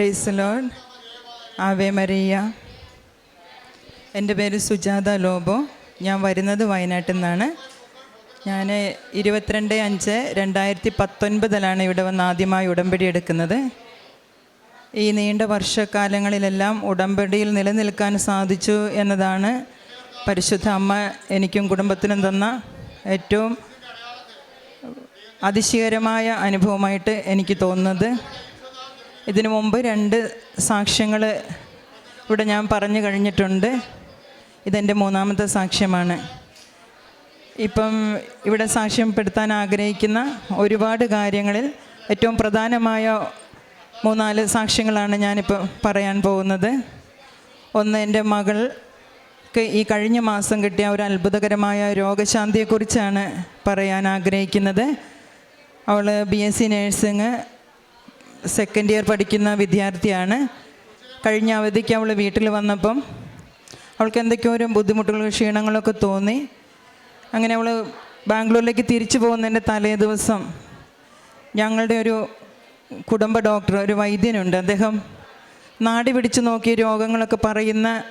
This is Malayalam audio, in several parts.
പ്രൈസ് ലോഡ് ആവേ മരിയ എന്റെ പേര് സുജാത ലോബോ. ഞാൻ വരുന്നത് വയനാട്ടിൽ നിന്നാണ്. ഞാൻ ഇരുപത്തിരണ്ട് അഞ്ച് രണ്ടായിരത്തി പത്തൊൻപതിലാണ് ഇവിടെ വന്ന് ആദ്യമായി ഉടമ്പടി എടുക്കുന്നത്. ഈ നീണ്ട വർഷക്കാലങ്ങളിലെല്ലാം ഉടമ്പടിയിൽ നിലനിൽക്കാൻ സാധിച്ചു എന്നതാണ് പരിശുദ്ധ അമ്മ എനിക്കും കുടുംബത്തിനും തന്ന ഏറ്റവും അതിശയകരമായ അനുഭവമായിട്ട് എനിക്ക് തോന്നുന്നത്. ഇതിനു മുമ്പ് രണ്ട് സാക്ഷ്യങ്ങൾ ഇവിടെ ഞാൻ പറഞ്ഞു കഴിഞ്ഞിട്ടുണ്ട്. ഇതെന്റെ മൂന്നാമത്തെ സാക്ഷ്യമാണ്. ഇപ്പം ഇവിടെ സാക്ഷ്യപ്പെടുത്താൻ ആഗ്രഹിക്കുന്ന ഒരുപാട് കാര്യങ്ങളിൽ ഏറ്റവും പ്രധാനമായ മൂന്നാൽ സാക്ഷ്യങ്ങളാണ് ഞാനിപ്പോൾ പറയാൻ പോകുന്നത്. ഒന്ന് എന്റെ മകൾക്ക് ഈ കഴിഞ്ഞ മാസം കിട്ടിയ ഒരു അത്ഭുതകരമായ രോഗശാന്തിയെക്കുറിച്ചാണ് പറയാൻ ആഗ്രഹിക്കുന്നത്. അവൾ B S C nursing second year പഠിക്കുന്ന വിദ്യാർത്ഥിയാണ്. കഴിഞ്ഞ അവധിക്ക് അവൾ വീട്ടിൽ വന്നപ്പം അവൾക്ക് എന്തൊക്കെയോ ഒരു ബുദ്ധിമുട്ടുകൾ ക്ഷീണങ്ങളൊക്കെ തോന്നി. അങ്ങനെ അവൾ ബാംഗ്ലൂരിലേക്ക് തിരിച്ചു പോകുന്നതിന്റെ തലേ ദിവസം ഞങ്ങളുടെ ഒരു കുടുംബ ഡോക്ടർ ഒരു വൈദ്യനുണ്ട്. അദ്ദേഹം നാടി പിടിച്ചു നോക്കി രോഗങ്ങളൊക്കെ പറയുന്ന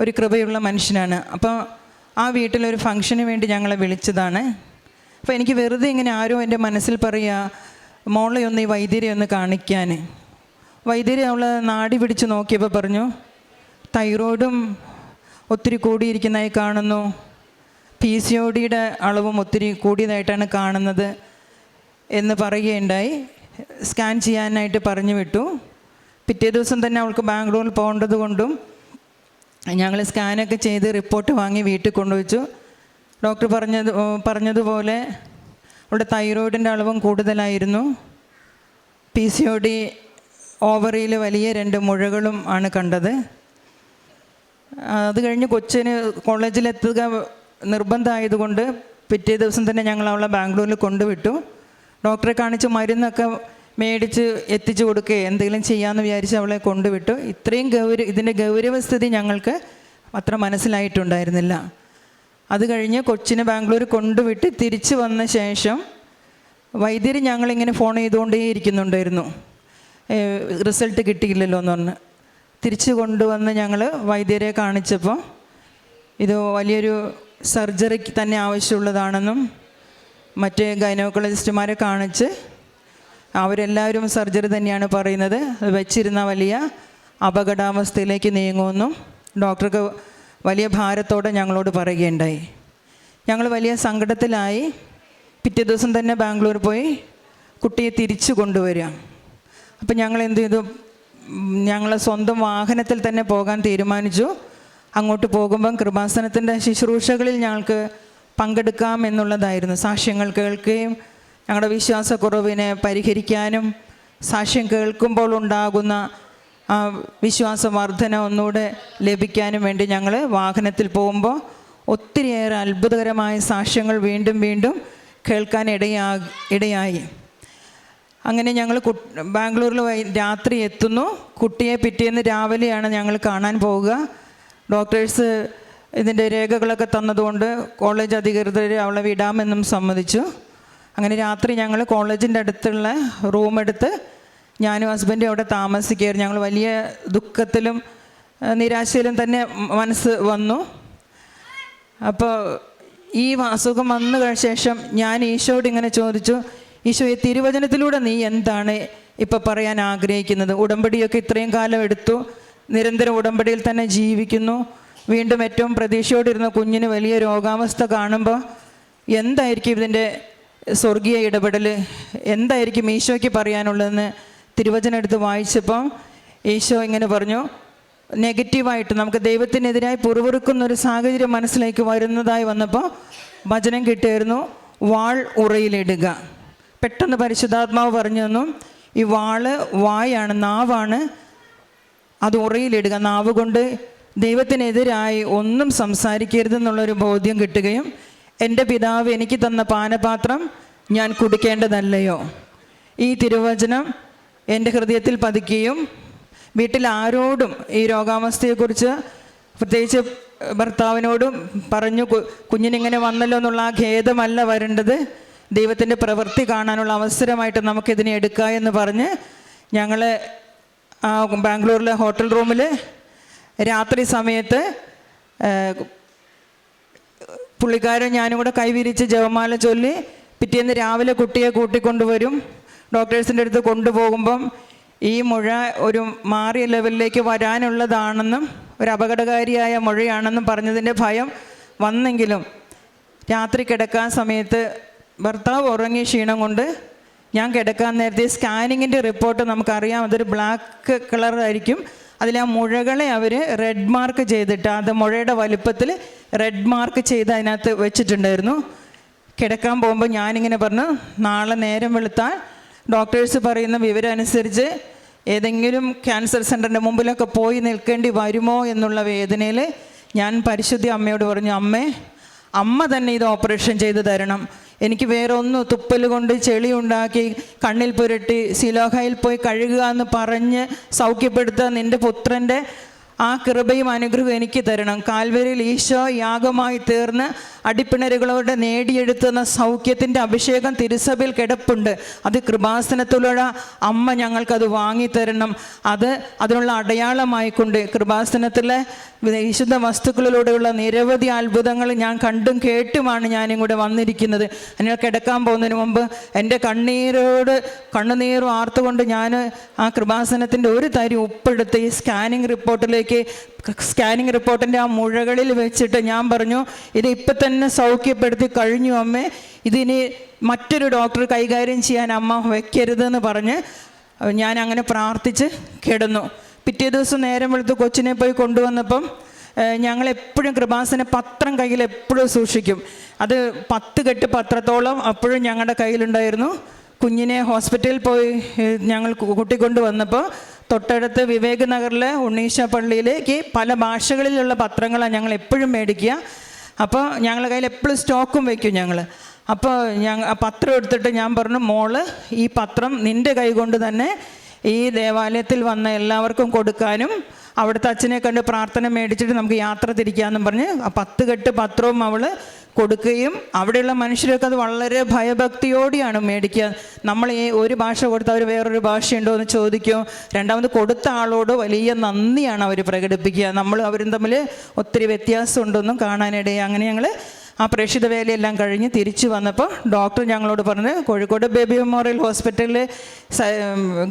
ഒരു കൃപയുള്ള മനുഷ്യനാണ്. അപ്പോൾ ആ വീട്ടിലൊരു ഫംഗ്ഷന് വേണ്ടി ഞങ്ങളെ വിളിച്ചതാണ്. അപ്പോൾ എനിക്ക് വെറുതെ ഇങ്ങനെ ആരോ എന്റെ മനസ്സിൽ പറയുക മോളെ ഒന്ന് ഈ വൈദ്യരെ ഒന്ന് കാണിക്കാൻ വൈദ്യരെ അവൾ നാടി പിടിച്ച് നോക്കിയപ്പോൾ പറഞ്ഞു തൈറോയിഡും ഒത്തിരി കൂടിയിരിക്കുന്നതായി കാണുന്നു. പി സി ഒ ഡിയുടെ അളവും ഒത്തിരി കൂടിയതായിട്ടാണ് കാണുന്നത് എന്ന് പറയുകയുണ്ടായി. സ്കാൻ ചെയ്യാനായിട്ട് പറഞ്ഞു വിട്ടു. പിറ്റേ ദിവസം തന്നെ അവൾക്ക് ബാംഗ്ലൂരിൽ പോകേണ്ടത് കൊണ്ടും ഞങ്ങൾ സ്കാനൊക്കെ ചെയ്ത് റിപ്പോർട്ട് വാങ്ങി വീട്ടിൽ കൊണ്ടുവച്ചു. ഡോക്ടർ പറഞ്ഞത് പറഞ്ഞതുപോലെ അവളുടെ തൈറോയിഡിന്റെ അളവും കൂടുതലായിരുന്നു. പി സി ഒ ഡി ഓവറിയിൽ വലിയ രണ്ട് മുഴകളും ആണ് കണ്ടത്. അത് കഴിഞ്ഞ് കൊച്ചിന് കോളേജിലെത്തുക നിർബന്ധമായതുകൊണ്ട് പിറ്റേ ദിവസം തന്നെ ഞങ്ങൾ അവളെ ബാംഗ്ലൂരിൽ കൊണ്ടുവിട്ടു. ഡോക്ടറെ കാണിച്ച് മരുന്നൊക്കെ മേടിച്ച് എത്തിച്ചു കൊടുക്കുക എന്തെങ്കിലും ചെയ്യാമെന്ന് വിചാരിച്ച് അവളെ കൊണ്ടുവിട്ടു. ഇത്രയും ഗൗരവ ഇതിന്റെ ഗൗരവസ്ഥിതി ഞങ്ങൾക്ക് അത്ര മനസ്സിലായിട്ടുണ്ടായിരുന്നില്ല. അത് കഴിഞ്ഞ് കൊച്ചിനെ ബാംഗ്ലൂർ കൊണ്ടുവിട്ട് തിരിച്ചു വന്ന ശേഷം വൈദ്യർ ഞങ്ങളിങ്ങനെ ഫോൺ ചെയ്തുകൊണ്ടേ ഇരിക്കുന്നുണ്ടായിരുന്നു. റിസൾട്ട് കിട്ടിയില്ലല്ലോ എന്ന് പറഞ്ഞ്. തിരിച്ചു കൊണ്ടുവന്ന് ഞങ്ങൾ വൈദ്യരെ കാണിച്ചപ്പോൾ ഇത് വലിയൊരു സർജറിക്ക് തന്നെ ആവശ്യമുള്ളതാണെന്നും മറ്റ് ഗൈനോക്കോളജിസ്റ്റുമാരെ കാണിച്ച് അവരെല്ലാവരും സർജറി തന്നെയാണ് പറയുന്നത്. വെച്ചിരുന്ന വലിയ അപകടാവസ്ഥയിലേക്ക് നീങ്ങുമെന്നും ഡോക്ടർക്ക് വലിയ ഭാരത്തോടെ ഞങ്ങളോട് പറയുകയുണ്ടായി. ഞങ്ങൾ വലിയ സങ്കടത്തിലായി പിറ്റേ ദിവസം തന്നെ ബാംഗ്ലൂർ പോയി കുട്ടിയെ തിരിച്ചു കൊണ്ടുവരിക. അപ്പം ഞങ്ങൾ എന്ത് ചെയ്തു? ഞങ്ങൾ സ്വന്തം വാഹനത്തിൽ തന്നെ പോകാൻ തീരുമാനിച്ചു. അങ്ങോട്ട് പോകുമ്പം കൃപാസനത്തിന്റെ ശുശ്രൂഷകളിൽ ഞങ്ങൾക്ക് പങ്കെടുക്കാം എന്നുള്ളതായിരുന്നു. സാക്ഷ്യങ്ങൾ കേൾക്കുകയും ഞങ്ങളുടെ വിശ്വാസക്കുറവിനെ പരിഹരിക്കാനും സാക്ഷ്യം കേൾക്കുമ്പോൾ ഉണ്ടാകുന്ന ആ വിശ്വാസവർദ്ധന ഒന്നുകൂടെ ലഭിക്കാനും വേണ്ടി ഞങ്ങൾ വാഹനത്തിൽ പോകുമ്പോൾ ഒത്തിരിയേറെ അത്ഭുതകരമായ സാക്ഷ്യങ്ങൾ വീണ്ടും വീണ്ടും കേൾക്കാൻ ഇടയാ ഇടയായി. അങ്ങനെ ഞങ്ങൾ ബാംഗ്ലൂരിൽ രാത്രി എത്തുന്നു. കുട്ടിയെ പിറ്റേന്ന് രാവിലെയാണ് ഞങ്ങൾ കാണാൻ പോവുക. ഡോക്ടേഴ്സ് ഇതിന്റെ രേഖകളൊക്കെ തന്നതുകൊണ്ട് കോളേജ് അധികൃതർ അവളെ വിടാമെന്നും സമ്മതിച്ചു. അങ്ങനെ രാത്രി ഞങ്ങൾ കോളേജിന്റെ അടുത്തുള്ള റൂം എടുത്ത് ഞാനും ഹസ്ബൻഡും അവിടെ താമസിക്കുകയായിരുന്നു. ഞങ്ങൾ വലിയ ദുഃഖത്തിലും നിരാശയിലും തന്നെ മനസ്സ് വന്നു. അപ്പോൾ ഈ അസുഖം വന്നു ശേഷം ഞാൻ ഈശോയോട് ഇങ്ങനെ ചോദിച്ചു ഈശോ ഈ തിരുവചനത്തിലൂടെ നീ എന്താണ് ഇപ്പം പറയാൻ ആഗ്രഹിക്കുന്നത്? ഉടമ്പടിയൊക്കെ ഇത്രയും കാലം എടുത്തു നിരന്തരം ഉടമ്പടിയിൽ തന്നെ ജീവിക്കുന്നു. വീണ്ടും ഏറ്റവും പ്രതീക്ഷയോടിരുന്ന കുഞ്ഞിന് വലിയ രോഗാവസ്ഥ കാണുമ്പോൾ എന്തായിരിക്കും ഇതിന്റെ സ്വർഗീയ ഇടപെടൽ എന്തായിരിക്കും ഈശോയ്ക്ക് പറയാനുള്ളതെന്ന് തിരുവചനം എടുത്ത് വായിച്ചപ്പോൾ ഈശോ ഇങ്ങനെ പറഞ്ഞു നെഗറ്റീവായിട്ട് നമുക്ക് ദൈവത്തിനെതിരായി പുറവെറുക്കുന്ന ഒരു സാഹചര്യം മനസ്സിലേക്ക് വരുന്നതായി വന്നപ്പോൾ വചനം കിട്ടിയായിരുന്നു വാൾ ഉറയിലിടുക. പെട്ടെന്ന് പരിശുദ്ധാത്മാവ് പറഞ്ഞു തന്നു ഈ വാൾ വായാണ് നാവാണ്. അത് ഉറയിലിടുക. നാവ് കൊണ്ട് ദൈവത്തിനെതിരായി ഒന്നും സംസാരിക്കരുതെന്നുള്ളൊരു ബോധ്യം കിട്ടുകയും എന്റെ പിതാവ് എനിക്ക് തന്ന പാനപാത്രം ഞാൻ കുടിക്കേണ്ടതല്ലയോ? ഈ തിരുവചനം എന്റെ ഹൃദയത്തിൽ പതിക്കുകയും വീട്ടിൽ ആരോടും ഈ രോഗാവസ്ഥയെക്കുറിച്ച് പ്രത്യേകിച്ച് ഭർത്താവിനോടും പറഞ്ഞു "കു- കുഞ്ഞിനിങ്ങനെ വന്നല്ലോ എന്നുള്ള ആ ഖേദമല്ല വരേണ്ടത്. ദൈവത്തിന്റെ പ്രവൃത്തി കാണാനുള്ള അവസരമായിട്ട് നമുക്കിതിനെ എടുക്കുക എന്ന് പറഞ്ഞ് ഞങ്ങൾ ആ ബാംഗ്ലൂരിലെ ഹോട്ടൽ റൂമിൽ രാത്രി സമയത്ത് പുള്ളിക്കാരൻ ഞാനും കൂടെ കൈവിരിച്ച് ജവമാല ചൊല്ലി പിറ്റേന്ന് രാവിലെ കുട്ടിയെ കൂട്ടിക്കൊണ്ടുവരും. ഡോക്ടേഴ്സിന്റെ അടുത്ത് കൊണ്ടുപോകുമ്പം ഈ മുഴ ഒരു മാറിയ ലെവലിലേക്ക് വരാനുള്ളതാണെന്നും ഒരു അപകടകാരിയായ മുഴയാണെന്നും പറഞ്ഞതിന്റെ ഭയം വന്നെങ്കിലും രാത്രി കിടക്കാൻ സമയത്ത് ഭർത്താവ് ഉറങ്ങി ക്ഷീണം കൊണ്ട് ഞാൻ കിടക്കാൻ നേരത്തെ സ്കാനിങ്ങിന്റെ റിപ്പോർട്ട് നമുക്കറിയാം. അതൊരു ബ്ലാക്ക് കളറായിരിക്കും അതിൽ ആ മുഴകളെ അവർ റെഡ് മാർക്ക് ചെയ്തിട്ട് അത് മുഴയുടെ വലുപ്പത്തിൽ റെഡ് മാർക്ക് ചെയ്ത് അതിനകത്ത് വെച്ചിട്ടുണ്ടായിരുന്നു. കിടക്കാൻ പോകുമ്പോൾ ഞാനിങ്ങനെ പറഞ്ഞു നാളെ നേരം വെളുത്താൽ ഡോക്ടേഴ്സ് പറയുന്ന വിവരം അനുസരിച്ച് ഏതെങ്കിലും ക്യാൻസർ സെന്ററിന്റെ മുമ്പിലൊക്കെ പോയി നിൽക്കേണ്ടി വരുമോ എന്നുള്ള വേദനയിൽ ഞാൻ പരിശുദ്ധി അമ്മയോട് പറഞ്ഞു അമ്മേ അമ്മ തന്നെ ഇത് ഓപ്പറേഷൻ ചെയ്ത് തരണം. എനിക്ക് വേറെ ഒന്ന് തുപ്പൽ കൊണ്ട് ചെളി ഉണ്ടാക്കി കണ്ണിൽ പുരട്ടി സിലോഹയിൽ പോയി കഴുകുക എന്ന് പറഞ്ഞ് സൗഖ്യപ്പെടുത്തുക നിന്റെ പുത്രന്റെ ആ കൃപയും അനുഗ്രഹവും എനിക്ക് തരണം. കാൽവരിയിൽ ഈശോ യാഗമായി തീർന്ന് അടിപ്പിണരുകളോടെ നേടിയെടുത്തുന്ന സൗഖ്യത്തിന്റെ അഭിഷേകം തിരുസഭയിൽ കിടപ്പുണ്ട്. അത് കൃപാസനത്തിലുള്ള അമ്മ ഞങ്ങൾക്കത് വാങ്ങിത്തരണം. അത് അതിനുള്ള അടയാളമായിക്കൊണ്ട് കൃപാസനത്തിലെ വിശുദ്ധ വസ്തുക്കളിലൂടെയുള്ള നിരവധി അത്ഭുതങ്ങൾ ഞാൻ കണ്ടും കേട്ടുമാണ് ഞാനും കൂടെ വന്നിരിക്കുന്നത്. അതിനാൽ കിടക്കാൻ പോകുന്നതിന് മുമ്പ് എന്റെ കണ്ണീരോട് കണ്ണുനീരും ആർത്തുകൊണ്ട് ഞാൻ ആ കൃപാസനത്തിന്റെ ഒരു തരി ഉപ്പെടുത്ത് ഈ സ്കാനിങ് റിപ്പോർട്ടിലേക്ക് സ്കാനിങ് റിപ്പോർട്ടിന്റെ ആ മുഴകളിൽ വെച്ചിട്ട് ഞാൻ പറഞ്ഞു ഇത് ഇപ്പം തന്നെ സൗഖ്യപ്പെടുത്തി കഴിഞ്ഞു അമ്മേ. ഇതിനി മറ്റൊരു ഡോക്ടർ കൈകാര്യം ചെയ്യാൻ അമ്മ വെക്കരുതെന്ന് പറഞ്ഞ് ഞാൻ അങ്ങനെ പ്രാർത്ഥിച്ച് കിടന്നു. പിറ്റേ ദിവസം നേരം വെളുത്ത് കൊച്ചിനെ പോയി കൊണ്ടുവന്നപ്പം ഞങ്ങൾ എപ്പോഴും കൃപാസന പത്രം കയ്യിൽ എപ്പോഴും സൂക്ഷിക്കും. അത് പത്ത് കെട്ട് പത്രത്തോളം അപ്പോഴും ഞങ്ങളുടെ കയ്യിലുണ്ടായിരുന്നു. കുഞ്ഞിനെ ഹോസ്പിറ്റലിൽ പോയി ഞങ്ങൾ കൂട്ടിക്കൊണ്ട് വന്നപ്പോൾ തൊട്ടടുത്ത് വിവേക് നഗറിലെ ഉണ്ണീശ പള്ളിയിലേക്ക് പല ഭാഷകളിലുള്ള പത്രങ്ങളാണ് ഞങ്ങൾ എപ്പോഴും മേടിക്കുക. അപ്പോൾ ഞങ്ങളുടെ കയ്യിൽ എപ്പോഴും സ്റ്റോക്കും വയ്ക്കും ഞങ്ങൾ. അപ്പോൾ ഞങ്ങൾ പത്രം എടുത്തിട്ട് ഞാൻ പറഞ്ഞു മോൾ ഈ പത്രം നിന്റെ കൈ കൊണ്ട് തന്നെ ഈ ദേവാലയത്തിൽ വന്ന എല്ലാവർക്കും കൊടുക്കാനും അവിടുത്തെ അച്ഛനെ കണ്ട് പ്രാർത്ഥന മേടിച്ചിട്ട് നമുക്ക് യാത്ര തിരിക്കാമെന്നും പറഞ്ഞ് ആ പത്ത് കെട്ട് പത്രവും അവൾ കൊടുക്കുകയും അവിടെയുള്ള മനുഷ്യരൊക്കെ അത് വളരെ ഭയഭക്തിയോടെയാണ് മേടിക്കുക. നമ്മൾ ഈ ഒരു ഭാഷ കൊടുത്ത് അവർ വേറൊരു ഭാഷയുണ്ടോ എന്ന് ചോദിക്കും. രണ്ടാമത് കൊടുത്ത ആളോട് വലിയ നന്ദിയാണ് അവർ പ്രകടിപ്പിക്കുക. നമ്മൾ അവരും തമ്മിൽ ഒത്തിരി വ്യത്യാസമുണ്ടൊന്നും കാണാനിടയായി അങ്ങനെ ഞങ്ങൾ ആ പ്രേക്ഷിത വേലയെല്ലാം കഴിഞ്ഞ് തിരിച്ചു വന്നപ്പോൾ ഡോക്ടർ ഞങ്ങളോട് പറഞ്ഞ് കോഴിക്കോട് ബേബി മെമ്മോറിയൽ ഹോസ്പിറ്റലിൽ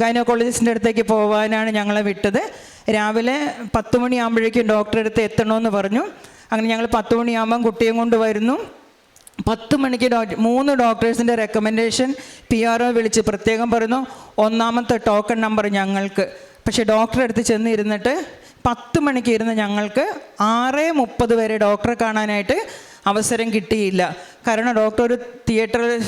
ഗൈനോക്കോളജിസ്റ്റിന്റെ അടുത്തേക്ക് പോകാനാണ് ഞങ്ങളെ വിട്ടത്. രാവിലെ പത്ത് മണിയാകുമ്പോഴേക്കും ഡോക്ടറെ അടുത്ത് എത്തണമെന്ന് പറഞ്ഞു. അങ്ങനെ ഞങ്ങൾ പത്ത് മണിയാകുമ്പം കുട്ടിയും കൊണ്ട് വരുന്നു. പത്ത് മണിക്ക് ഡോക്ടർ മൂന്ന് ഡോക്ടേഴ്സിന്റെ റെക്കമെൻഡേഷൻ പി ആർ ഒ വിളിച്ച് പ്രത്യേകം പറയുന്നു ഒന്നാമത്തെ ടോക്കൺ നമ്പർ ഞങ്ങൾക്ക്. പക്ഷേ ഡോക്ടറെ അടുത്ത് ചെന്നിരുന്നിട്ട് പത്ത് മണിക്ക് ഇരുന്ന് ഞങ്ങൾക്ക് ആറ് മുപ്പത് വരെ ഡോക്ടറെ കാണാനായിട്ട് അവസരം കിട്ടിയില്ല. കാരണം ഡോക്ടർ ഒരു തിയേറ്ററിൽ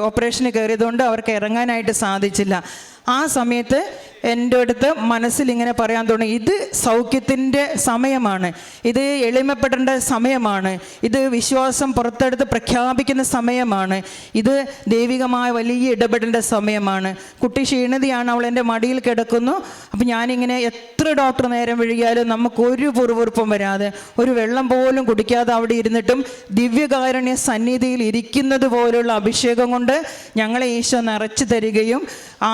ഓപ്പറേഷന് കയറിയതുകൊണ്ട് അവർക്ക് ഇറങ്ങാനായിട്ട് സാധിച്ചില്ല. ആ സമയത്ത് എന്റെ അടുത്ത് മനസ്സിൽ ഇങ്ങനെ പറയാൻ തുടങ്ങി ഇത് സൗഖ്യത്തിന്റെ സമയമാണ്. ഇത് എളിമപ്പെടേണ്ട സമയമാണ്. ഇത് വിശ്വാസം പുറത്തെടുത്ത് പ്രഖ്യാപിക്കുന്ന സമയമാണ്. ഇത് ദൈവികമായ വലിയ ഇടപെടേണ്ട സമയമാണ്. കുട്ടി ക്ഷീണിതയാണ് അവൾ എന്റെ മടിയിൽ കിടക്കുന്നു. അപ്പം ഞാനിങ്ങനെ എത്ര ഡോക്ടർ നേരം വിഴുകിയാലും നമുക്കൊരു പുറവുറുപ്പും വരാതെ ഒരു വെള്ളം പോലും കുടിക്കാതെ അവിടെ ഇരുന്നിട്ടും ദിവ്യകാരുണ്യ സന്നിധിയിൽ ഇരിക്കുന്നത് പോലുള്ള അഭിഷേകം കൊണ്ട് ഞങ്ങളെ ഈശോ നിറച്ചു തരികയും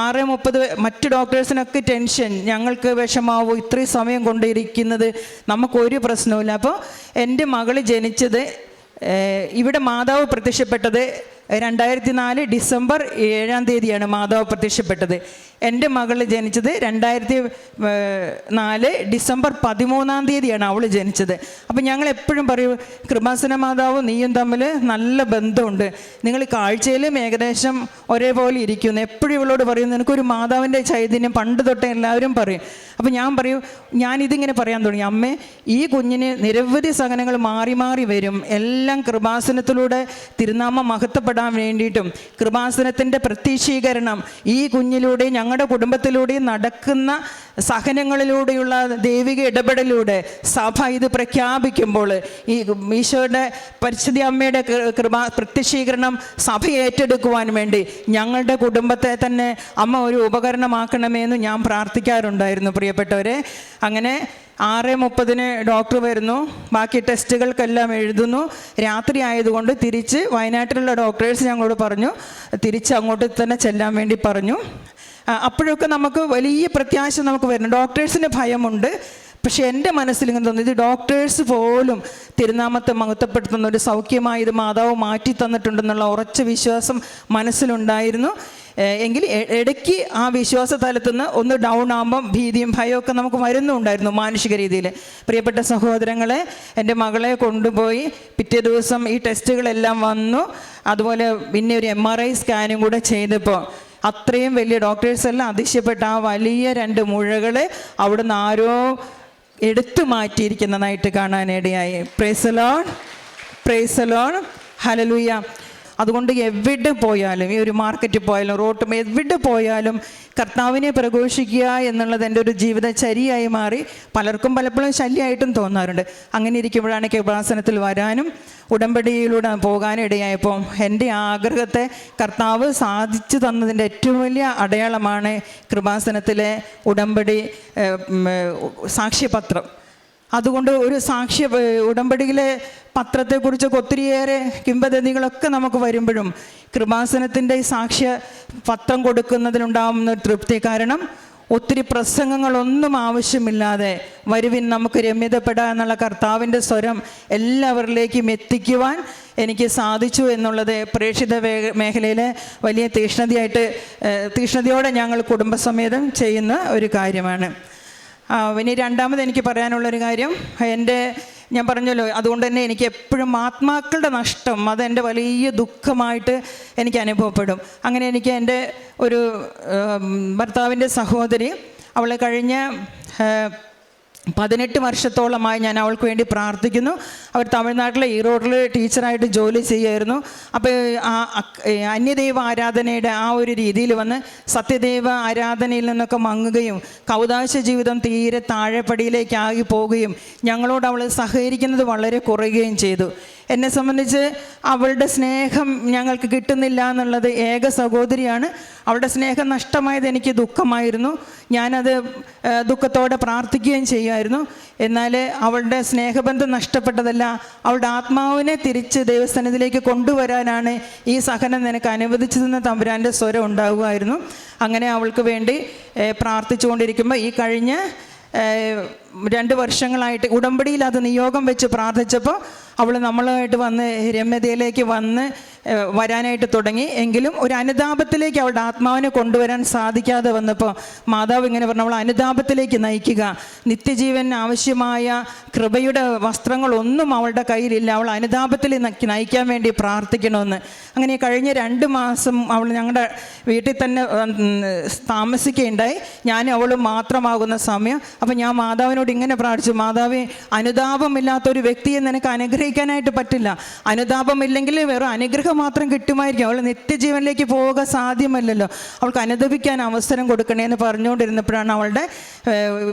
ആറ് മുപ്പത് മറ്റ് ഡോക്ടേഴ്സിനൊക്കെ ടെൻഷൻ ഞങ്ങൾക്ക് വിഷമാവും ഇത്രയും സമയം കൊണ്ടിരിക്കുന്നത് നമുക്കൊരു പ്രശ്നവുമില്ല. അപ്പോൾ എന്റെ മകൾ ജനിച്ചത് ഇവിടെ മാതാവ് പ്രത്യക്ഷപ്പെട്ടത് രണ്ടായിരത്തി നാല് ഡിസംബർ ഏഴാം തീയതിയാണ് മാതാവ് പ്രത്യക്ഷപ്പെട്ടത്. എന്റെ മകൾ ജനിച്ചത് രണ്ടായിരത്തി നാല് ഡിസംബർ പതിമൂന്നാം തീയതിയാണ് അവൾ ജനിച്ചത്. അപ്പം ഞങ്ങൾ എപ്പോഴും പറയും കൃപാസന മാതാവും നീയും തമ്മിൽ നല്ല ബന്ധമുണ്ട്. നിങ്ങൾ കാഴ്ചയിലും ഏകദേശം ഒരേപോലെ ഇരിക്കുന്നു. എപ്പോഴും ഇവളോട് പറയും നിനക്കൊരു മാതാവിന്റെ ചൈതന്യം പണ്ട് തൊട്ടേ എല്ലാവരും പറയും. അപ്പം ഞാൻ പറയും ഞാനിതിങ്ങനെ പറയാൻ തുടങ്ങി അമ്മേ ഈ കുഞ്ഞിന് നിരവധി സഹനങ്ങൾ മാറി മാറി വരും. എല്ലാം കൃപാസനത്തിലൂടെ തിരുനാമം മഹത്വപ്പെടാൻ വേണ്ടിയിട്ടും കൃപാസനത്തിന്റെ പ്രത്യക്ഷീകരണം ഈ കുഞ്ഞിലൂടെയും ഞങ്ങളുടെ കുടുംബത്തിലൂടെയും നടക്കുന്ന സഹനങ്ങളിലൂടെയുള്ള ദൈവിക ഇടപെടലിലൂടെ സഭ ഇത് പ്രഖ്യാപിക്കുമ്പോൾ ഈ ഈശോയുടെ പരിശുദ്ധി അമ്മയുടെ കൃപാ പ്രത്യക്ഷീകരണം സഭ ഏറ്റെടുക്കുവാൻ വേണ്ടി ഞങ്ങളുടെ കുടുംബത്തെ തന്നെ അമ്മ ഒരു ഉപകരണമാക്കണമെന്ന് ഞാൻ പ്രാർത്ഥിക്കാറുണ്ടായിരുന്നു പ്രിയപ്പെട്ടവരെ. അങ്ങനെ ആറ് മുപ്പതിന് ഡോക്ടർ വരുന്നു. ബാക്കി ടെസ്റ്റുകൾക്കെല്ലാം എഴുതുന്നു. രാത്രി ആയതുകൊണ്ട് തിരിച്ച് വയനാട്ടിലുള്ള ഡോക്ടേഴ്സ് ഞങ്ങളോട് പറഞ്ഞു. തിരിച്ച് അങ്ങോട്ട് തന്നെ ചെല്ലാൻ വേണ്ടി പറഞ്ഞു. അപ്പോഴൊക്കെ നമുക്ക് വലിയ പ്രത്യാശ നമുക്ക് വരുന്നു. ഡോക്ടേഴ്സിന് ഭയമുണ്ട്. പക്ഷേ എന്റെ മനസ്സിൽ ഇങ്ങനെ തോന്നി ഇത് ഡോക്ടേഴ്സ് പോലും തിരുനാമത്തെ മഹത്വപ്പെടുത്തുന്ന ഒരു സൗഖ്യമായി ഇത് മാതാവ് മാറ്റി തന്നിട്ടുണ്ടെന്നുള്ള ഉറച്ച വിശ്വാസം മനസ്സിലുണ്ടായിരുന്നു. എങ്കിൽ ഇടയ്ക്ക് ആ വിശ്വാസ തലത്തിൽ നിന്ന് ഒന്ന് ഡൗൺ ആകുമ്പം ഭീതിയും ഭയമൊക്കെ നമുക്ക് വരുന്നുണ്ടായിരുന്നു മാനുഷിക രീതിയിൽ പ്രിയപ്പെട്ട സഹോദരങ്ങളെ എന്റെ മകളെ കൊണ്ടുപോയി പിറ്റേ ദിവസം ഈ ടെസ്റ്റുകളെല്ലാം വന്നു. അതുപോലെ പിന്നെ ഒരു എം ആർ ഐ സ്കാനും കൂടെ ചെയ്തപ്പോൾ അത്രയും വലിയ ഡോക്ടേഴ്സ് എല്ലാം അതിശയപ്പെട്ട ആ വലിയ രണ്ട് മുഴകളെ അവിടുന്ന് ആരോ എടുത്തു മാറ്റിയിരിക്കുന്നതായിട്ട് കാണാനിടയായി. പ്രേസലോൺ പ്രേസലോൺ ഹലലുയ അതുകൊണ്ട് എവിടെ പോയാലും ഈ ഒരു മാർക്കറ്റിൽ പോയാലും റോട്ടും എവിടെ പോയാലും കർത്താവിനെ പ്രഘോഷിക്കുക എന്നുള്ളത് എന്റെ ഒരു ജീവിതചര്യയായി മാറി പലർക്കും പലപ്പോഴും ശല്യമായിട്ടും തോന്നാറുണ്ട്. അങ്ങനെ ഇരിക്കുമ്പോഴാണ് കൃപാസനത്തിൽ വരാനും ഉടമ്പടിയിലൂടെ പോകാനും ഇടയായപ്പോൾ എന്റെ ആഗ്രഹത്തെ കർത്താവ് സാധിച്ചു തന്നതിന്റെ ഏറ്റവും വലിയ അടയാളമാണ് കൃപാസനത്തിലെ ഉടമ്പടി സാക്ഷ്യപത്രം. അതുകൊണ്ട് ഒരു സാക്ഷ്യ ഉടമ്പടിയിലെ പത്രത്തെക്കുറിച്ചൊക്കെ ഒത്തിരിയേറെ കിംവദന്തികളൊക്കെ നമുക്ക് വരുമ്പോഴും കൃപാസനത്തിന്റെ സാക്ഷ്യ പത്രം കൊടുക്കുന്നതിനുണ്ടാകുന്ന ഒരു തൃപ്തി കാരണം ഒത്തിരി പ്രസംഗങ്ങളൊന്നും ആവശ്യമില്ലാതെ വരുവിൻ നമുക്ക് രമ്യതപ്പെടാം എന്നുള്ള കർത്താവിന്റെ സ്വരം എല്ലാവരിലേക്കും എത്തിക്കുവാൻ എനിക്ക് സാധിച്ചു എന്നുള്ളത് പ്രേക്ഷിത മേഖലയിലെ വലിയ തീഷ്ണതയായിട്ട് തീഷ്ണതയോടെ ഞങ്ങൾ കുടുംബസമേതം ചെയ്യുന്ന ഒരു കാര്യമാണ്. ഇനി രണ്ടാമത് എനിക്ക് പറയാനുള്ളൊരു കാര്യം. എന്റെ ഞാൻ പറഞ്ഞല്ലോ അതുകൊണ്ട് തന്നെ എനിക്ക് എപ്പോഴും ആത്മാക്കളുടെ നഷ്ടം അതെന്റെ വലിയ ദുഃഖമായിട്ട് എനിക്ക് അനുഭവപ്പെടും. അങ്ങനെ എനിക്ക് എന്റെ ഒരു ഭർത്താവിന്റെ സഹോദരി അവളെ കഴിഞ്ഞ പതിനെട്ട് വർഷത്തോളമായി ഞാൻ അവൾക്ക് വേണ്ടി പ്രാർത്ഥിക്കുന്നു. അവർ തമിഴ്നാട്ടിലെ ഈറോഡിൽ ടീച്ചറായിട്ട് ജോലി ചെയ്യുമായിരുന്നു അപ്പോൾ ആ അന്യദൈവ ആരാധനയുടെ ആ ഒരു രീതിയിൽ വന്ന് സത്യദൈവ ആരാധനയിൽ നിന്നൊക്കെ മങ്ങുകയും കൗതാശ ജീവിതം തീരെ താഴെപ്പടിയിലേക്കാകി പോവുകയും ഞങ്ങളോട് അവൾ സഹകരിക്കുന്നത് വളരെ കുറയുകയും ചെയ്തു. എന്നെ സംബന്ധിച്ച് അവളുടെ സ്നേഹം ഞങ്ങൾക്ക് കിട്ടുന്നില്ല എന്നുള്ളത് ഏക സഹോദരിയാണ്. അവളുടെ സ്നേഹം നഷ്ടമായത് എനിക്ക് ദുഃഖമായിരുന്നു. ഞാനത് ദുഃഖത്തോടെ പ്രാർത്ഥിക്കുകയും ചെയ്യുമായിരുന്നു. എന്നാൽ അവളുടെ സ്നേഹബന്ധം നഷ്ടപ്പെട്ടതല്ല അവളുടെ ആത്മാവിനെ തിരിച്ച് ദൈവസ്ഥാനത്തിലേക്ക് കൊണ്ടുവരാനാണ് ഈ സഹനം നിനക്ക് അനുവദിച്ചതെന്ന് തമ്പുരാന്റെ സ്വരം ഉണ്ടാകുമായിരുന്നു. അങ്ങനെ അവൾക്ക് വേണ്ടി പ്രാർത്ഥിച്ചുകൊണ്ടിരിക്കുമ്പോൾ ഈ കഴിഞ്ഞ രണ്ട് വർഷങ്ങളായിട്ട് ഉടമ്പടിയിൽ അത് നിയോഗം വെച്ച് പ്രാർത്ഥിച്ചപ്പോൾ അവൾ നമ്മളുമായിട്ട് വന്ന് രമ്യതയിലേക്ക് വന്ന് വരാനായിട്ട് തുടങ്ങി. എങ്കിലും ഒരു അനുതാപത്തിലേക്ക് അവളുടെ ആത്മാവിനെ കൊണ്ടുവരാൻ സാധിക്കാതെ വന്നപ്പോൾ മാതാവ് ഇങ്ങനെ പറഞ്ഞു അവൾ അനുതാപത്തിലേക്ക് നയിക്കുക. നിത്യജീവൻ ആവശ്യമായ കൃപയുടെ വസ്ത്രങ്ങളൊന്നും അവളുടെ കയ്യിലില്ല. അവൾ അനുതാപത്തിൽ നയിക്കാൻ വേണ്ടി പ്രാർത്ഥിക്കണമെന്ന്. അങ്ങനെ കഴിഞ്ഞ രണ്ട് മാസം അവൾ ഞങ്ങളുടെ വീട്ടിൽ തന്നെ താമസിക്കുകയുണ്ടായി. ഞാനും അവളും മാത്രമാകുന്ന സമയം. അപ്പം ഞാൻ മാതാവിനോട് ഇങ്ങനെ പ്രാർത്ഥിച്ചു മാതാവേ അനുതാപമില്ലാത്ത ഒരു വ്യക്തിയെ നിനക്ക് അനുഗ്രഹിക്കാനായിട്ട് പറ്റില്ല. അനുതാപമില്ലെങ്കിൽ വെറും അനുഗ്രഹം മാത്രം കിട്ടുമായിരിക്കും. അവൾ നിത്യജീവനിലേക്ക് പോവുക സാധ്യമല്ലല്ലോ. അവൾക്ക് അനുദപിക്കാൻ അവസരം കൊടുക്കണേ എന്ന് പറഞ്ഞുകൊണ്ടിരുന്നപ്പോഴാണ് അവളുടെ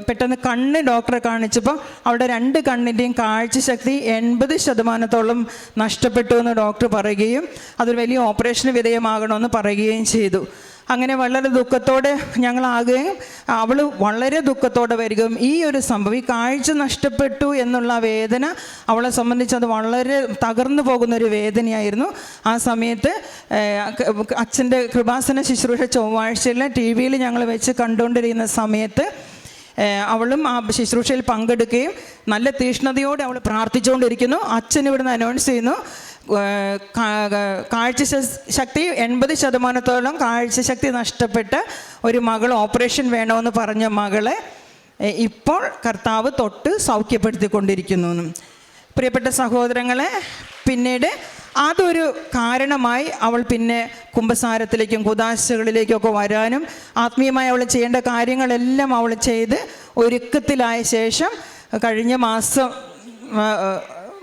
പെട്ടെന്ന് കണ്ണ് ഡോക്ടറെ കാണിച്ചപ്പോൾ അവളുടെ രണ്ട് കണ്ണിന്റെയും കാഴ്ചശക്തി എൺപത് ശതമാനത്തോളം നഷ്ടപ്പെട്ടു എന്ന് ഡോക്ടർ പറയുകയും അതൊരു വലിയ ഓപ്പറേഷന് വിധേയമാകണമെന്ന് പറയുകയും ചെയ്തു. അങ്ങനെ വളരെ ദുഃഖത്തോടെ ഞങ്ങളാകുകയും അവൾ വളരെ ദുഃഖത്തോടെ വരികയും ഈ ഒരു സംഭവം ഈ കാഴ്ച നഷ്ടപ്പെട്ടു എന്നുള്ള വേദന അവളെ സംബന്ധിച്ച് അത് വളരെ തകർന്നു പോകുന്ന ഒരു വേദനയായിരുന്നു. ആ സമയത്ത് അച്ഛന്റെ കൃപാസന ശുശ്രൂഷ ചൊവ്വാഴ്ചയിൽ ടി വിയിൽ ഞങ്ങൾ വെച്ച് കണ്ടുകൊണ്ടിരിക്കുന്ന സമയത്ത് അവളും ആ ശുശ്രൂഷയിൽ പങ്കെടുക്കുകയും നല്ല തീഷ്ണതയോടെ അവൾ പ്രാർത്ഥിച്ചുകൊണ്ടിരിക്കുന്നു. അച്ഛൻ ഇവിടുന്ന് അനൗൺസ് ചെയ്യുന്നു കാഴ്ച ശക്തി എൺപത് ശതമാനത്തോളം കാഴ്ച ശക്തി നഷ്ടപ്പെട്ട ഒരു മകൾ ഓപ്പറേഷൻ വേണമെന്ന് പറഞ്ഞ മകളെ ഇപ്പോൾ കർത്താവ് തൊട്ട് സൗഖ്യപ്പെടുത്തിക്കൊണ്ടിരിക്കുന്നു. പ്രിയപ്പെട്ട സഹോദരങ്ങളെ പിന്നീട് അതൊരു കാരണമായി അവൾ പിന്നെ കുംഭസാരത്തിലേക്കും കുദാശകളിലേക്കൊക്കെ വരാനും ആത്മീയമായി അവൾ ചെയ്യേണ്ട കാര്യങ്ങളെല്ലാം അവൾ ചെയ്ത് ഒരുക്കത്തിലായ ശേഷം കഴിഞ്ഞ മാസം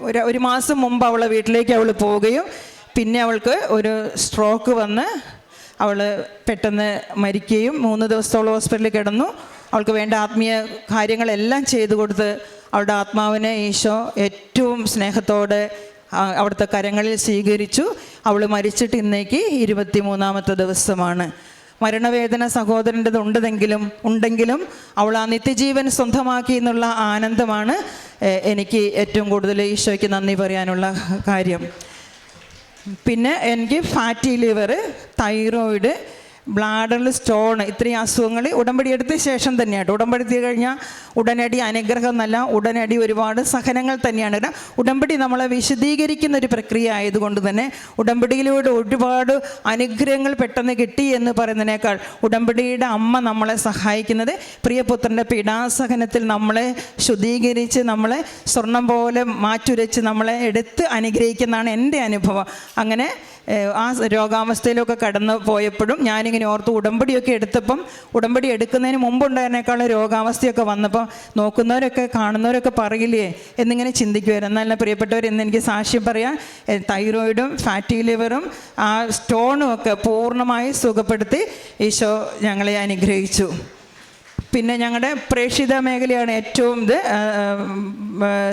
ഒരു ഒരു മാസം മുമ്പ് അവളെ വീട്ടിലേക്ക് അവൾ പോവുകയും പിന്നെ അവൾക്ക് ഒരു സ്ട്രോക്ക് വന്ന് അവൾ പെട്ടെന്ന് മരിക്കുകയും മൂന്ന് ദിവസത്തോളം ഹോസ്പിറ്റലിൽ കിടന്നു. അവൾക്ക് വേണ്ട ആത്മീയ കാര്യങ്ങളെല്ലാം ചെയ്തു കൊടുത്ത് അവളുടെ ആത്മാവിനെ ഈശോ ഏറ്റവും സ്നേഹത്തോടെ അവിടുത്തെ കരങ്ങളിൽ സ്വീകരിച്ചു. അവൾ മരിച്ചിട്ട് ഇന്നേക്ക് ഇരുപത്തി മൂന്നാമത്തെ ദിവസമാണ്. മരണവേദന സഹോദരന്റെത് ഉണ്ടതെങ്കിലും ഉണ്ടെങ്കിലും അവൾ ആ നിത്യജീവൻ സ്വന്തമാക്കി എന്നുള്ള ആനന്ദമാണ് എനിക്ക് ഏറ്റവും കൂടുതൽ ഈശോയ്ക്ക് നന്ദി പറയാനുള്ള കാര്യം. പിന്നെ എനിക്ക് ഫാറ്റി ലിവർ തൈറോയിഡ് ബ്ലാഡറിൽ സ്റ്റോൺ ഇത്രയും അസുഖങ്ങൾ ഉടമ്പടി എടുത്ത ശേഷം തന്നെയായിട്ട് ഉടമ്പടി കഴിഞ്ഞാൽ ഉടനടി അനുഗ്രഹം എന്നല്ല ഉടനടി ഒരുപാട് സഹനങ്ങൾ തന്നെയാണ്. ഉടമ്പടി നമ്മളെ വിശദീകരിക്കുന്ന ഒരു പ്രക്രിയ ആയതുകൊണ്ട് തന്നെ ഉടമ്പടിയിലൂടെ ഒരുപാട് അനുഗ്രഹങ്ങൾ പെട്ടെന്ന് കിട്ടി എന്ന് പറയുന്നതിനേക്കാൾ ഉടമ്പടിയുടെ അമ്മ നമ്മളെ സഹായിക്കുന്നത് പ്രിയപുത്രന്റെ പീഡാസഹനത്തിൽ നമ്മളെ ശുദ്ധീകരിച്ച് നമ്മളെ സ്വർണം പോലെ മാറ്റുരച്ച് നമ്മളെ എടുത്ത് അനുഗ്രഹിക്കുന്നതാണ് എന്റെ അനുഭവം. അങ്ങനെ ആ രോഗാവസ്ഥയിലൊക്കെ കടന്നു പോയപ്പോഴും ഞാനിങ്ങനെ ഓർത്ത് ഉടമ്പടിയൊക്കെ എടുത്തപ്പം ഉടമ്പടി എടുക്കുന്നതിന് മുമ്പുണ്ടായിരുന്നേക്കാളും രോഗാവസ്ഥയൊക്കെ വന്നപ്പോൾ നോക്കുന്നവരൊക്കെ കാണുന്നവരൊക്കെ പറയില്ലേ എന്നിങ്ങനെ ചിന്തിക്കുമായിരുന്നു എന്നാൽ പ്രിയപ്പെട്ടവർ എന്ന് എനിക്ക് സാക്ഷ്യം പറയാം തൈറോയിഡും ഫാറ്റി ലിവറും ആ സ്റ്റോണും ഒക്കെ പൂർണമായി സുഖപ്പെടുത്തി ഈശോ ഞങ്ങളെ അനുഗ്രഹിച്ചു. പിന്നെ ഞങ്ങളുടെ പ്രേക്ഷിത മേഖലയാണ് ഏറ്റവും ഇത്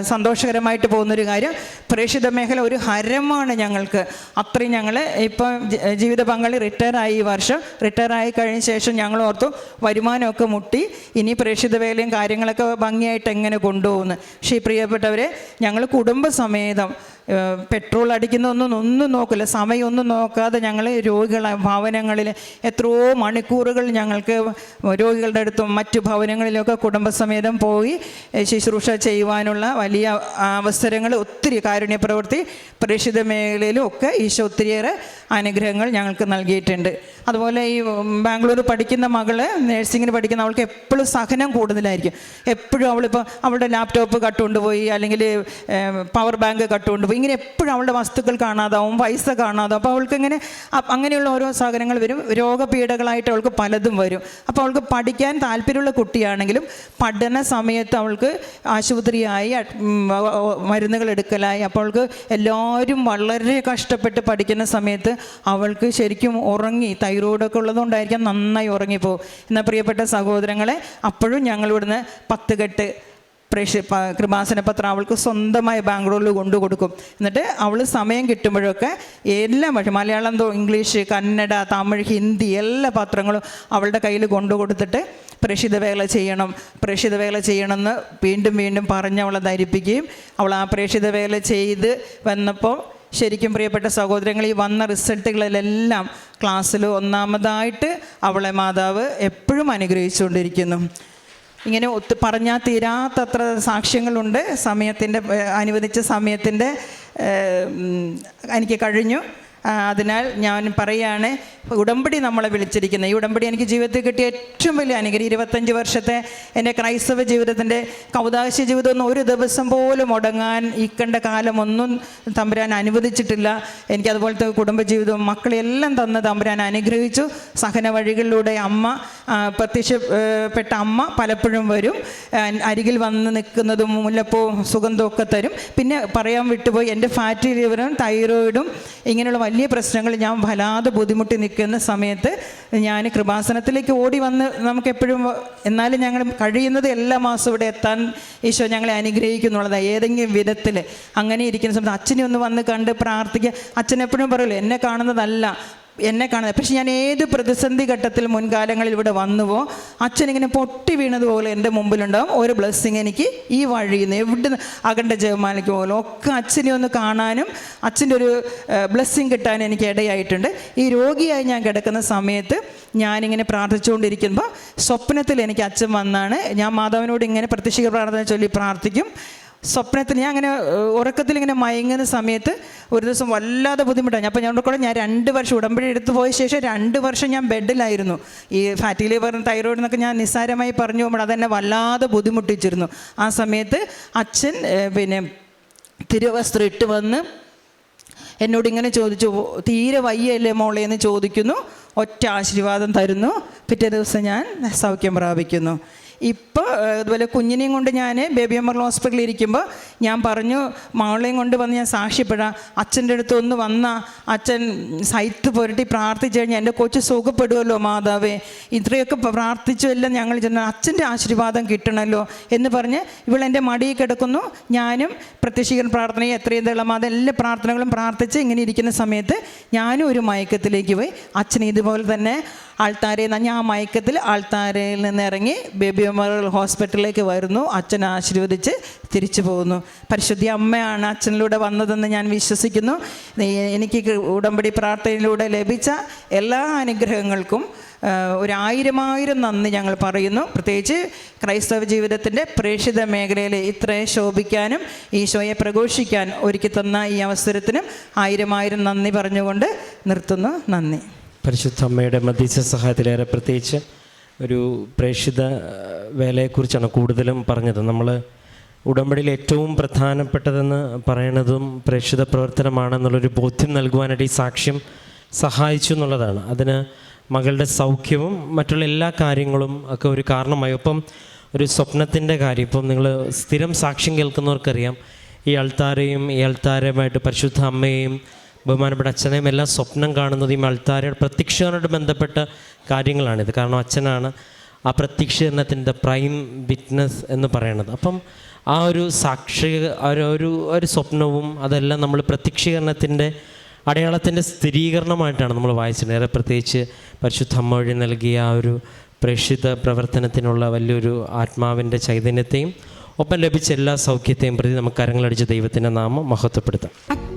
സന്തോഷകരമായിട്ട് പോകുന്നൊരു കാര്യം. പ്രേക്ഷിത മേഖല ഒരു ഹരമാണ് ഞങ്ങൾക്ക്. അത്രയും ഞങ്ങൾ ഇപ്പം ജീവിത പങ്കാളി റിട്ടയറായി ഈ വർഷം. റിട്ടയറായി കഴിഞ്ഞ ശേഷം ഞങ്ങൾ ഓർത്തു വരുമാനമൊക്കെ മുട്ടി. ഇനി പ്രേക്ഷിത വേലയും കാര്യങ്ങളൊക്കെ ഭംഗിയായിട്ട് എങ്ങനെ കൊണ്ടുപോകുന്നു. പക്ഷേ പ്രിയപ്പെട്ടവരെ ഞങ്ങൾ കുടുംബസമേതം. പെട്രോൾ അടിക്കുന്നൊന്നും ഒന്നും നോക്കില്ല സമയമൊന്നും നോക്കാതെ ഞങ്ങൾ രോഗികളെ ഭവനങ്ങളിൽ എത്രയോ മണിക്കൂറുകൾ ഞങ്ങൾക്ക് രോഗികളുടെ അടുത്തും മറ്റു ഭവനങ്ങളിലൊക്കെ കുടുംബസമേതം പോയി ശുശ്രൂഷ ചെയ്യുവാനുള്ള വലിയ അവസരങ്ങൾ ഒത്തിരി കാരുണ്യ പ്രവൃത്തി പ്രേക്ഷിത മേഖലയിലും ഒക്കെ ഈശോ ഒത്തിരിയേറെ അനുഗ്രഹങ്ങൾ ഞങ്ങൾക്ക് നൽകിയിട്ടുണ്ട്. അതുപോലെ ഈ ബാംഗ്ലൂർ പഠിക്കുന്ന മകൾ നേഴ്സിങ്ങിന് പഠിക്കുന്ന അവൾക്ക് എപ്പോഴും സഹനം കൂടുതലായിരിക്കും. എപ്പോഴും അവളിപ്പോൾ അവളുടെ ലാപ്ടോപ്പ് കട്ടുകൊണ്ടുപോയി അല്ലെങ്കിൽ പവർ ബാങ്ക് കട്ടുകൊണ്ടുപോയി ഇങ്ങനെ എപ്പോഴും അവളുടെ വസ്തുക്കൾ കാണാതാവും പൈസ കാണാതാവും. അപ്പോൾ അവൾക്ക് ഇങ്ങനെ അങ്ങനെയുള്ള ഓരോ സാധനങ്ങൾ വരും. രോഗപീഠകളായിട്ട് അവൾക്ക് പലതും വരും. അപ്പോൾ അവൾക്ക് പഠിക്കാൻ താല്പര്യമുള്ള കുട്ടിയാണെങ്കിലും പഠന സമയത്ത് അവൾക്ക് ആശുപത്രിയായി മരുന്നുകൾ എടുക്കലായി. അപ്പോൾ അവൾക്ക് എല്ലാവരും വളരെ കഷ്ടപ്പെട്ട് പഠിക്കുന്ന സമയത്ത് അവൾക്ക് ശരിക്കും ഉറങ്ങി തൈറോയിഡൊക്കെ ഉള്ളതുകൊണ്ടായിരിക്കാം നന്നായി ഉറങ്ങിപ്പോകും എന്നാൽ പ്രിയപ്പെട്ട സഹോദരങ്ങളെ അപ്പോഴും ഞങ്ങൾ ഇവിടുന്ന് പത്ത് കെട്ട് പ്രേക്ഷ കൃപാസന പത്രം അവൾക്ക് സ്വന്തമായി ബാംഗ്ലൂരിൽ കൊണ്ടു കൊടുക്കും എന്നിട്ട് അവൾ സമയം കിട്ടുമ്പോഴൊക്കെ എല്ലാ ഭാഷ മലയാളം ഇംഗ്ലീഷ് കന്നഡ തമിഴ് ഹിന്ദി എല്ലാ പത്രങ്ങളും അവളുടെ കയ്യിൽ കൊണ്ടു കൊടുത്തിട്ട് പ്രേക്ഷിത വേല ചെയ്യണം പ്രേക്ഷിത വേല ചെയ്യണമെന്ന് വീണ്ടും വീണ്ടും പറഞ്ഞ് അവളെ ധരിപ്പിക്കുകയും അവൾ ആ പ്രേക്ഷിത വേല ചെയ്ത് വന്നപ്പോൾ ശരിക്കും പ്രിയപ്പെട്ട സഹോദരങ്ങൾ ഈ വന്ന റിസൾട്ടുകളിലെല്ലാം ക്ലാസ്സിൽ ഒന്നാമതായിട്ട് അവളെ മാതാവ് എപ്പോഴും അനുഗ്രഹിച്ചുകൊണ്ടിരിക്കുന്നു. ഇങ്ങനെ ഒത്ത് പറഞ്ഞാൽ തീരാത്തത്ര സാക്ഷ്യങ്ങളുണ്ട്. സമയത്തിന്റെ അനുവദിച്ച സമയത്തിന്റെ എനിക്ക് കഴിഞ്ഞു. അതിനാൽ ഞാൻ പറയുകയാണ് ഉടമ്പടി നമ്മളെ വിളിച്ചിരിക്കുന്നത് ഈ ഉടമ്പടി എനിക്ക് ജീവിതത്തിൽ കിട്ടിയ ഏറ്റവും വലിയ അനുഗ്രഹം. ഇരുപത്തഞ്ച് വർഷത്തെ എന്റെ ക്രൈസ്തവ ജീവിതത്തിന്റെ കൗതാശ ജീവിതം ഒന്നും ഒരു ദിവസം പോലും മുടങ്ങാൻ ഈ കണ്ട കാലമൊന്നും തമ്പുരാൻ അനുവദിച്ചിട്ടില്ല. എനിക്ക് അതുപോലത്തെ കുടുംബജീവിതവും മക്കളെല്ലാം തന്ന് തമ്പുരാൻ അനുഗ്രഹിച്ചു. സഹന വഴികളിലൂടെ അമ്മ പ്രത്യക്ഷപ്പെട്ട അമ്മ പലപ്പോഴും വരും. അരികിൽ വന്ന് നിൽക്കുന്നതും മുല്ലപ്പൂ സുഗന്ധമൊക്കെ തരും. പിന്നെ പറയാൻ വിട്ടുപോയി എന്റെ ഫാറ്റി ലിവറും തൈറോയിഡും ഇങ്ങനെയുള്ള വലിയ പ്രശ്നങ്ങൾ ഞാൻ വല്ലാതെ ബുദ്ധിമുട്ടി നിൽക്കുന്ന സമയത്ത് ഞാൻ കൃപാസനത്തിലേക്ക് ഓടി വന്ന് നമുക്ക് എപ്പോഴും എന്നാലും ഞങ്ങൾ കഴിയുന്നത് എല്ലാ മാസവും ഇവിടെ എത്താൻ ഈശോ ഞങ്ങളെ അനുഗ്രഹിക്കുന്നുള്ളത്. ഏതെങ്കിലും വിധത്തിൽ അങ്ങനെ ഇരിക്കുന്ന സമയത്ത് അച്ഛനെ ഒന്ന് വന്ന് കണ്ട് പ്രാർത്ഥിക്കുക. അച്ഛൻ എപ്പോഴും എന്നെ കാണുന്നതല്ല എന്നെ കാണുന്നത്. പക്ഷെ ഞാൻ ഏത് പ്രതിസന്ധി ഘട്ടത്തിൽ മുൻകാലങ്ങളിൽ ഇവിടെ വന്നുവോ അച്ഛൻ ഇങ്ങനെ പൊട്ടി വീണതുപോലെ എന്റെ മുമ്പിലുണ്ടാവും. ഒരു ബ്ലെസ്സിങ് എനിക്ക് ഈ വഴിയിൽ നിന്ന് എവിടെ അകണ്ട ജയമാലയ്ക്ക് പോലും ഒക്കെ അച്ഛനെ ഒന്ന് കാണാനും അച്ഛന്റെ ഒരു ബ്ലെസ്സിങ് കിട്ടാനും എനിക്ക് ഇടയായിട്ടുണ്ട്. ഈ രോഗിയായി ഞാൻ കിടക്കുന്ന സമയത്ത് ഞാനിങ്ങനെ പ്രാർത്ഥിച്ചുകൊണ്ടിരിക്കുമ്പോൾ സ്വപ്നത്തിൽ എനിക്ക് അച്ഛൻ വന്നാണ്. ഞാൻ മാതാവിനോട് ഇങ്ങനെ പ്രത്യക്ഷിക പ്രാർത്ഥന ചൊല്ലി പ്രാർത്ഥിക്കും. സ്വപ്നത്തിൽ ഞാൻ അങ്ങനെ ഉറക്കത്തിൽ ഇങ്ങനെ മയങ്ങുന്ന സമയത്ത് ഒരു ദിവസം വല്ലാതെ ബുദ്ധിമുട്ടാണ് അപ്പോൾ ഞാൻ കൂടെ ഞാൻ രണ്ട് വർഷം ഉടമ്പടി എടുത്തു പോയ ശേഷം രണ്ട് വർഷം ഞാൻ ബെഡിലായിരുന്നു. ഈ ഫാറ്റി ലിവർ തൈറോയിഡ് എന്നൊക്കെ ഞാൻ നിസ്സാരമായി പറഞ്ഞു പോകുമ്പോൾ അതെന്നെ വല്ലാതെ ബുദ്ധിമുട്ടിച്ചിരുന്നു. ആ സമയത്ത് അച്ഛൻ പിന്നെ തിരുവസ്ത്രം ഇട്ട് വന്ന് എന്നോട് ഇങ്ങനെ ചോദിച്ചു തീരെ വയ്യല്ലേ മോളെ? എന്ന് ചോദിക്കുന്നു. ഒറ്റ ആശീർവാദം തരുന്നു. പിറ്റേ ദിവസം ഞാൻ സൗഖ്യം പ്രാപിക്കുന്നു. ഇപ്പോൾ അതുപോലെ കുഞ്ഞിനെയും കൊണ്ട് ഞാൻ ബേബി അമർ ഹോസ്പിറ്റലിൽ ഇരിക്കുമ്പോൾ ഞാൻ പറഞ്ഞു മകളെയും കൊണ്ട് വന്ന് ഞാൻ സാക്ഷ്യപ്പെടാം. അച്ഛന്റെ അടുത്ത് ഒന്ന് വന്ന അച്ഛൻ സൈത്ത് പുരട്ടി പ്രാർത്ഥിച്ചു കഴിഞ്ഞാൽ എന്റെ കൊച്ചു സുഖപ്പെടുമല്ലോ മാതാവേ. ഇത്രയൊക്കെ പ്രാർത്ഥിച്ചു എല്ലാം ഞങ്ങൾ ചെന്ന അച്ഛന്റെ ആശീർവാദം കിട്ടണമല്ലോ എന്ന് പറഞ്ഞ് ഇവളെന്റെ മടിയിൽ കിടക്കുന്നു. ഞാനും പ്രത്യക്ഷീകരണ പ്രാർത്ഥനയും എത്രയും ദളമാത എല്ലാ പ്രാർത്ഥനകളും പ്രാർത്ഥിച്ച് ഇങ്ങനെ ഇരിക്കുന്ന സമയത്ത് ഞാനും ഒരു മയക്കത്തിലേക്ക് പോയി. അച്ഛൻ ഇതുപോലെ തന്നെ ആൾത്താരയിൽ നിന്ന് ഞാൻ മയക്കത്തിൽ ആൾത്താരയിൽ നിന്ന് ഇറങ്ങി ബേബി മെമ്മോറിയൽ ഹോസ്പിറ്റലിലേക്ക് വരുന്നു. അച്ഛൻ ആശീർവദിച്ച് തിരിച്ചു പോകുന്നു. പരിശുദ്ധി അമ്മയാണ് അച്ഛനിലൂടെ വന്നതെന്ന് ഞാൻ വിശ്വസിക്കുന്നു. എനിക്ക് ഉടമ്പടി പ്രാർത്ഥനയിലൂടെ ലഭിച്ച എല്ലാ അനുഗ്രഹങ്ങൾക്കും ഒരു ആയിരം ആയിരം നന്ദി ഞങ്ങൾ പറയുന്നു. പ്രത്യേകിച്ച് ക്രൈസ്തവ ജീവിതത്തിന്റെ പ്രേക്ഷിത മേഖലയിൽ ഇത്രയും ശോഭിക്കാനും ഈശോയെ പ്രഘോഷിക്കാൻ ഒരുക്കി തന്ന ഈ അവസരത്തിനും ആയിരമായിരം നന്ദി പറഞ്ഞുകൊണ്ട് നിർത്തുന്നു. നന്ദി. പരിശുദ്ധ അമ്മയുടെ മധ്യസ്ഥ സഹായത്തിലേറെ പ്രത്യേകിച്ച് ഒരു പ്രേക്ഷിത വേലയെക്കുറിച്ചാണ് കൂടുതലും പറഞ്ഞത്. നമ്മൾ ഉടമ്പടിയിൽ ഏറ്റവും പ്രധാനപ്പെട്ടതെന്ന് പറയണതും പ്രേക്ഷിത പ്രവർത്തനമാണെന്നുള്ളൊരു ബോധ്യം നൽകുവാനായിട്ട് ഈ സാക്ഷ്യം സഹായിച്ചു എന്നുള്ളതാണ്. അതിന് മകളുടെ സൗഖ്യവും മറ്റുള്ള എല്ലാ കാര്യങ്ങളും ഒക്കെ ഒരു കാരണമായി. ഒപ്പം ഒരു സ്വപ്നത്തിന്റെ കാര്യം. ഇപ്പം നിങ്ങൾ സ്ഥിരം സാക്ഷ്യം കേൾക്കുന്നവർക്കറിയാം ഈ അൾത്താരയും ഈ അൾത്താരയുമായിട്ട് പരിശുദ്ധ അമ്മയെയും ബഹുമാനപ്പെട്ട അച്ഛനെയും എല്ലാം സ്വപ്നം കാണുന്നത് ഈ അൾത്താരയുടെ പ്രത്യക്ഷയോട് ബന്ധപ്പെട്ട കാര്യങ്ങളാണിത്. കാരണം അച്ഛനാണ് ആ പ്രത്യക്ഷീകരണത്തിന്റെ പ്രൈം വിറ്റ്നസ് എന്ന് പറയണത് അപ്പം ആ ഒരു സാക്ഷി ഒരു- ഒരു സ്വപ്നവും അതെല്ലാം നമ്മൾ പ്രത്യക്ഷീകരണത്തിന്റെ അടയാളത്തിന്റെ സ്ഥിരീകരണമായിട്ടാണ് നമ്മൾ വായിച്ചത്. ഏറെ പ്രത്യേകിച്ച് പരിശുദ്ധ അമ്മ വഴി നൽകിയ ആ ഒരു പ്രേക്ഷിത പ്രവർത്തനത്തിനുള്ള വലിയൊരു ആത്മാവിന്റെ ചൈതന്യത്തെയും ഒപ്പം ലഭിച്ച എല്ലാ സൗഖ്യത്തെയും പ്രതി നമുക്ക് കരങ്ങളടിച്ച് ദൈവത്തിന്റെ നാമം മഹത്വപ്പെടുത്താം.